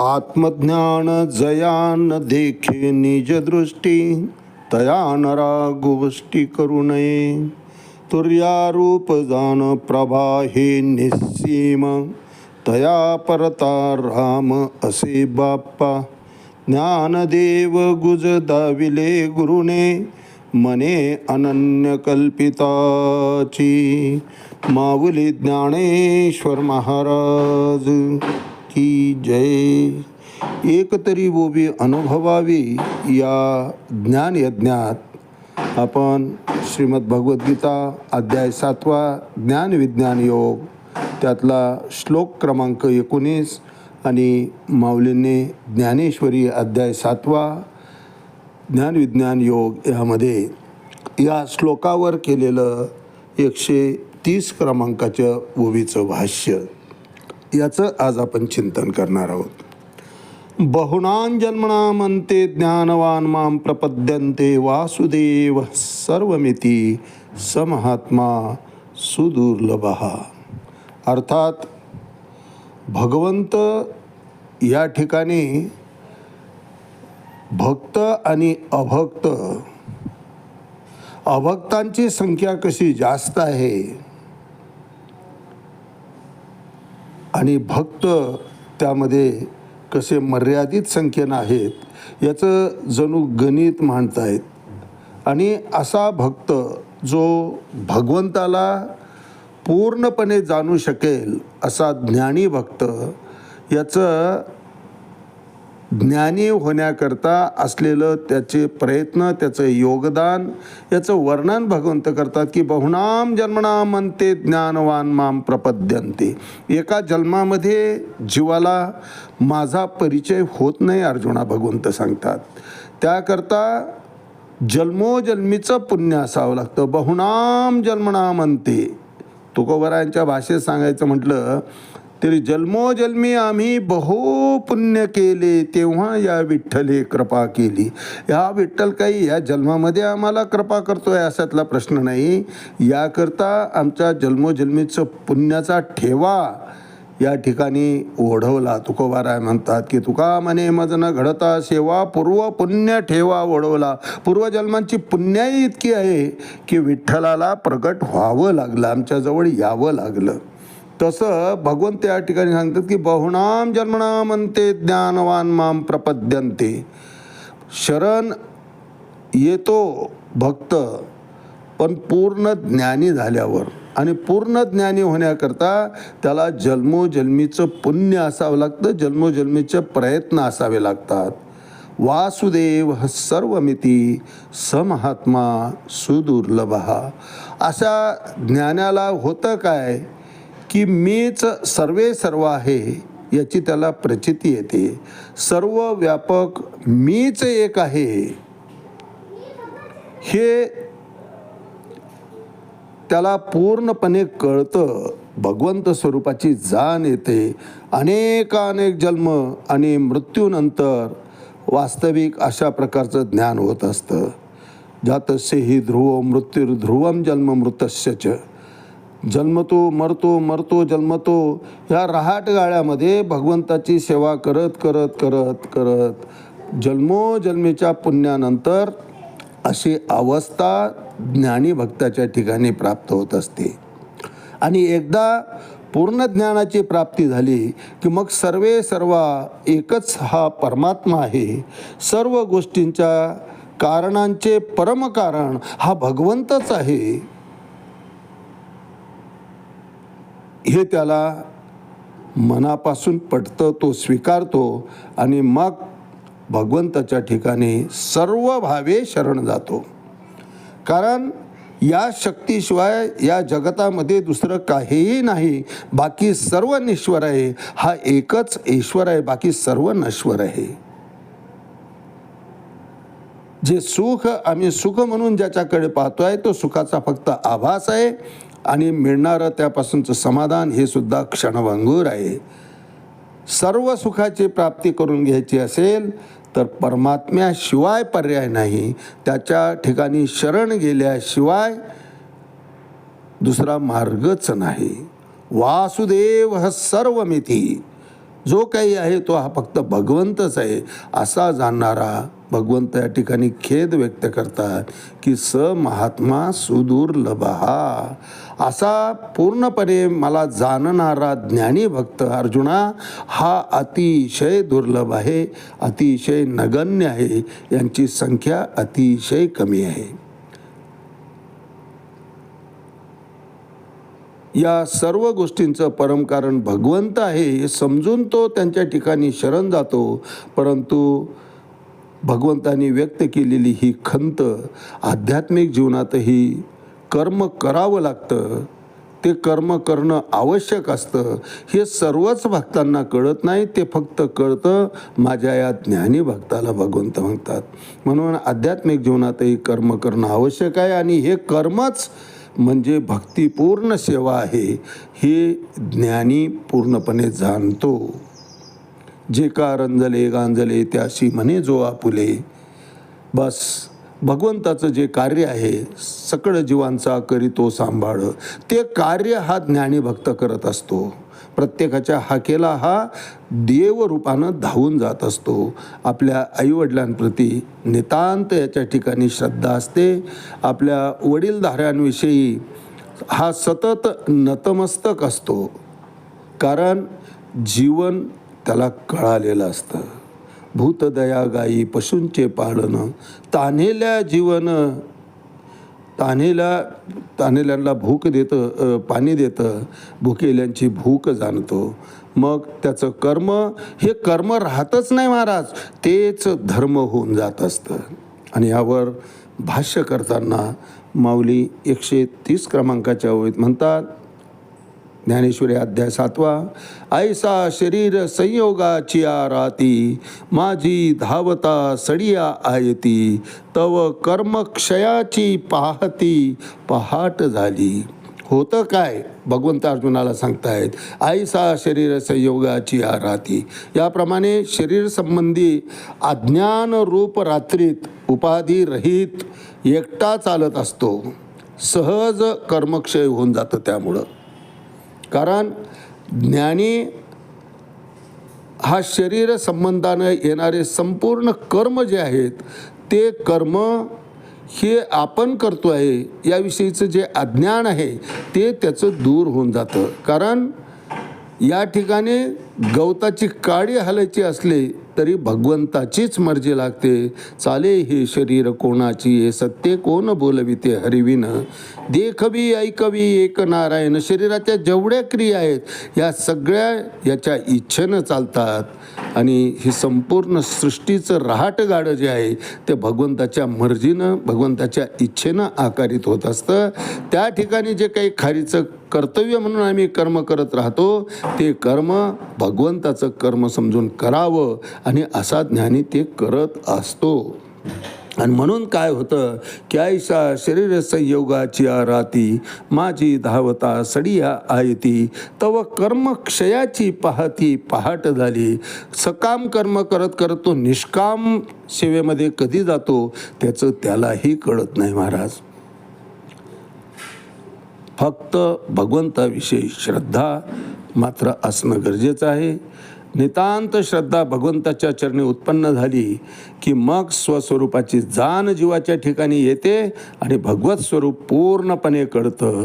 आत्मज्ञान जयान देखे निज दृष्टी तया नरा गोष्टी करू नये. तुर्यारूप जान प्रभा हे निस्सीम तया परता राम असे बाप्पा. ज्ञानदेव गुज दाविले गुरुने मने अनन्य कल्पिताची माऊली ज्ञानेश्वर महाराज. की जय। एक तरी बोबी अनुभवावी या ज्ञान यज्ञात। आपण श्रीमद भगवद्गीता अध्याय सातवा ज्ञान विज्ञान योग त्यातला श्लोक क्रमांक एकोणीस आणि माऊलींनी ज्ञानेश्वरी अध्याय सातवा ज्ञान विज्ञान योग यामध्ये या श्लोकावर केलेलं एकशे तीस क्रमांकाच्या ओवीचं भाष्य. याचं आज आपण चिंतन करणार आहोत. बहुनां जन्मना म्हणते ज्ञानवान माम प्रपद्यंते वासुदेव सर्वमिती समहात्मा सुदुर्लभ. अर्थात भगवंत या ठिकाणी भक्त आणि अभक्त अभक्तांची संख्या कशी जास्त आहे आणि भक्त त्यामध्ये कसे मर्यादित संख्येनं आहेत याचं जणू गणित मांडतायत. आणि असा भक्त जो भगवंताला पूर्णपणे जाणू शकेल असा ज्ञानी भक्त याचं ज्ञानी होण्याकरता असलेलं त्याचे प्रयत्न त्याचं योगदान याचं वर्णन भगवंत करतात की बहुनाम जन्मना म्हणते ज्ञानवान माम प्रपद्यंते एका जन्मामध्ये जीवाला माझा परिचय होत नाही अर्जुना भगवंत सांगतात. त्याकरता जन्मोजन्मीचं पुण्य असावं लागतं. बहुनाम जन्मना म्हणते तुकोबरांच्या भाषेत सांगायचं म्हटलं तरी जन्मोजन्मी आम्ही बहु पुण्य केले तेव्हा या विठ्ठले कृपा केली. हा विठ्ठल काही या जन्मामध्ये आम्हाला कृपा करतोय असातला प्रश्न नाही. याकरता आमच्या जन्मोजन्मीचं पुण्याचा ठेवा या ठिकाणी ओढवला. तुकोबाराय म्हणतात की तुका मने मजन घडता सेवा पूर्व पुण्य ठेवा ओढवला. पूर्वजन्मांची पुण्याई इतकी आहे की विठ्ठलाला प्रगट व्हावं लागलं आमच्याजवळ यावं लागलं. तसं भगवंत या ठिकाणी सांगतात की बहुनाम जन्मना म्हणते ज्ञानवान माम प्रपद्यंते शरण येतो भक्त पण पूर्ण ज्ञानी झाल्यावर आणि पूर्ण ज्ञानी होण्याकरता त्याला जन्मोजन्मीचं पुण्य असावं लागतं जन्मोजन्मीचे प्रयत्न असावे लागतात. वासुदेव सर्वमिती समहात्मा सुदुर्लभ. अशा ज्ञानाला होतं काय? की मीच सर्वे सर्व आहे याची त्याला प्रचिती येते. सर्व व्यापक मीच एक आहे. हे त्याला पूर्णपणे कळतं. भगवंत स्वरूपाची जाण येते. अनेकानेक जन्म आणि मृत्यूनंतर वास्तविक अशा प्रकारचं ज्ञान होत असतं. जातस्य ही ध्रुव मृत्युर्ध्रुवम जन्म मृतस्यच. जन्मतो मरतो मरतो जन्मतो ह्या रहाट गाळ्यामध्ये भगवंताची सेवा करत करत करत करत. जन्मोजन्मीच्या पुण्यानंतर अशी अवस्था ज्ञानी भक्ताच्या ठिकाणी प्राप्त होत असते. आणि एकदा पूर्ण ज्ञानाची प्राप्ती झाली की मग सर्वे सर्व एकच हा परमात्मा आहे. सर्व गोष्टींच्या कारणांचे परमकारण हा भगवंतच आहे. हे त्याला मनापासून पटतं तो स्वीकारतो आणि मग भगवंताच्या ठिकाणी सर्व भावे शरण जातो. कारण या शक्तीशिवाय या जगतामध्ये दुसरं काहीही नाही. बाकी सर्व निश्वर आहे. हा एकच ईश्वर आहे. बाकी सर्व नश्वर आहे. जे सुख आम्ही सुख म्हणून ज्याच्याकडे पाहतोय तो सुखाचा फक्त आभास आहे. आणि मिळणारं त्यापासूनचं समाधान हे सुद्धा क्षणभंगूर आहे. सर्व सुखाची प्राप्ती करून घ्यायची असेल तर परमात्म्याशिवाय पर्याय नाही. त्याच्या ठिकाणी शरण गेल्याशिवाय दुसरा मार्गच नाही. वासुदेव ह सर्वमिती. जो काही आहे तो हा फक्त भगवंतच आहे असा जाणणारा भगवंत या ठिकाणी खेद व्यक्त करतात की स महात्मा सुदुर्लभ. हा असा पूर्णपणे मला जाणणारा ज्ञानी भक्त अर्जुना हा अतिशय दुर्लभ आहे अतिशय नगण्य आहे यांची संख्या अतिशय कमी आहे. या सर्व गोष्टींचं परमकारण भगवंत आहे हे समजून तो त्यांच्या ठिकाणी शरण जातो परंतु भगवंतानी व्यक्त केलेली ही खंत आध्यात्मिक जीवनातही कर्म करावं लागतं. ते कर्म करणं आवश्यक असतं. हे सर्वच भक्तांना कळत नाही ते फक्त कळतं माझ्या या ज्ञानी भक्ताला भगवंत म्हणतात. म्हणून आध्यात्मिक जीवनातही कर्म करणं आवश्यक आहे आणि हे कर्मच म्हणजे भक्तिपूर्ण सेवा आहे हे ज्ञानी पूर्णपणे जाणतो. जे का रंजले गांजले त्याशी म्हणे जो आपुले. बस भगवंताचं जे कार्य आहे सकळ जीवांचा करीतो सांभाळ. ते कार्य हा ज्ञानी भक्त करत असतो. प्रत्येकाच्या हाकेला हा देवरूपानं धावून जात असतो. आपल्या आईवडिलांप्रती नितांत याच्या ठिकाणी श्रद्धा असते. आपल्या वडीलधाऱ्यांविषयी हा सतत नतमस्तक असतो. कारण जीवन त्याला कळालेलं असतं. भूतदया गायी पशूंचे पाळणं तान्हेल्या जीवन तान्हेला तान्हेल्यांना भूक देतं पाणी देतं भुकेल्यांची भूक जाणतो. मग त्याचं कर्म हे कर्म राहतच नाही महाराज तेच धर्म होऊन जात असतं. आणि यावर भाष्य करताना माऊली एकशे तीस क्रमांकाच्या ओळीत म्हणतात ज्ञानेश्वरी अध्याय सातवा ऐसा शरीर संयोगाची राती माझी धावता सडिया आयती तव कर्मक्षयाची पाहती पहाट झाली. होतं काय? भगवंत अर्जुनाला सांगतायत आईसा शरीर संयोगाची राती याप्रमाणे शरीर संबंधी अज्ञान रूप रात्रीत उपाधी रहित एकटा चालत असतो. सहज कर्मक्षय होऊन जातं त्यामुळं. कारण ज्ञानी हा शरीर संबंधानं येणारे संपूर्ण कर्म जे आहेत ते कर्म हे आपण करतो आहे याविषयीचं जे अज्ञान आहे ते त्याचं दूर होऊन जातं. कारण या ठिकाणी गवताची काडी हलायची असली तरी भगवंताचीच मर्जी लागते. चाले हे शरीर कोणाची हे सत्य कोण बोलविते हरिविन देखवी ऐकवी एक नारायण शरीराच्या जेवढ्या क्रिया आहेत या सगळ्या याच्या इच्छेनं चालतात. आणि ही संपूर्ण सृष्टीचं रहाटगाडं जे आहे ते भगवंताच्या मर्जीनं भगवंताच्या इच्छेनं आकारित होत असतं. त्या ठिकाणी जे काही खारीचं कर्तव्य म्हणून आम्ही कर्म करत राहतो ते कर्म भगवंताचं कर्म समजून करावं आणि असा ज्ञानी ते करत असतो. आणि म्हणून काय होतं की आयसा शरीर संयोगाची राती माझी धावता सडिया आयती तव कर्म क्षयाची पाहती पहाट झाली. सकाम कर्म करत करत तो निष्काम सेवेमध्ये कधी जातो त्याचं त्यालाही कळत नाही महाराज. फक्त भगवंताविषयी श्रद्धा मात्र असणं गरजेचं आहे. नितांत श्रद्धा भगवंताच्या चरणी उत्पन्न झाली की मग स्वस्वरूपाची जाण जीवाच्या ठिकाणी येते आणि भगवत स्वरूप पूर्णपणे कळतं.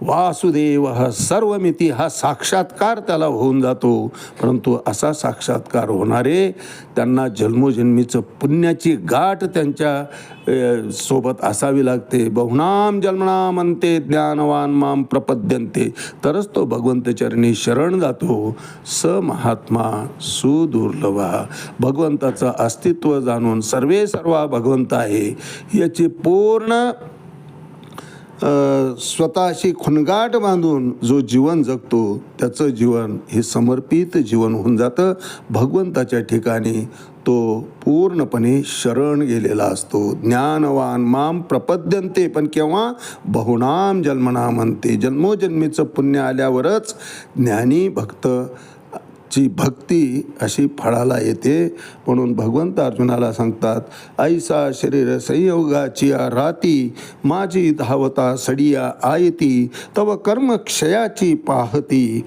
वासुदेव हा सर्वमिती हा साक्षात्कार त्याला होऊन जातो. परंतु असा साक्षात्कार होणारे त्यांना जन्मोजन्मीचं पुण्याची गाठ त्यांच्यासोबत असावी लागते. बहुनाम जन्मनाम अंते ज्ञानवान माम प्रपद्यंते तरच तो भगवंत चरणी शरण जातो. स महात्मा सुदुर्लभा. भगवंताचं अस्तित्व जाणून सर्वे सर्वा भगवंत आहे. याची पूर्ण स्वतःशी खुणगाट बांधून जो जीवन जगतो त्याचं जीवन हे समर्पित जीवन होऊन जातं. भगवंताच्या ठिकाणी तो पूर्णपणे शरण गेलेला असतो. ज्ञानवान माम प्रपद्यंते पण केव्हा? बहुनाम जन्मना म्हणते जन्मोजन्मीचं पुण्य आल्यावरच ज्ञानी भक्त ची भक्ती अशी फळाला येते म्हणून भगवंत अर्जुनाला सांगतात ऐसा शरीर संयोगाची राती माझी धावता सडिया आयती तव कर्म क्षयाची पाहती.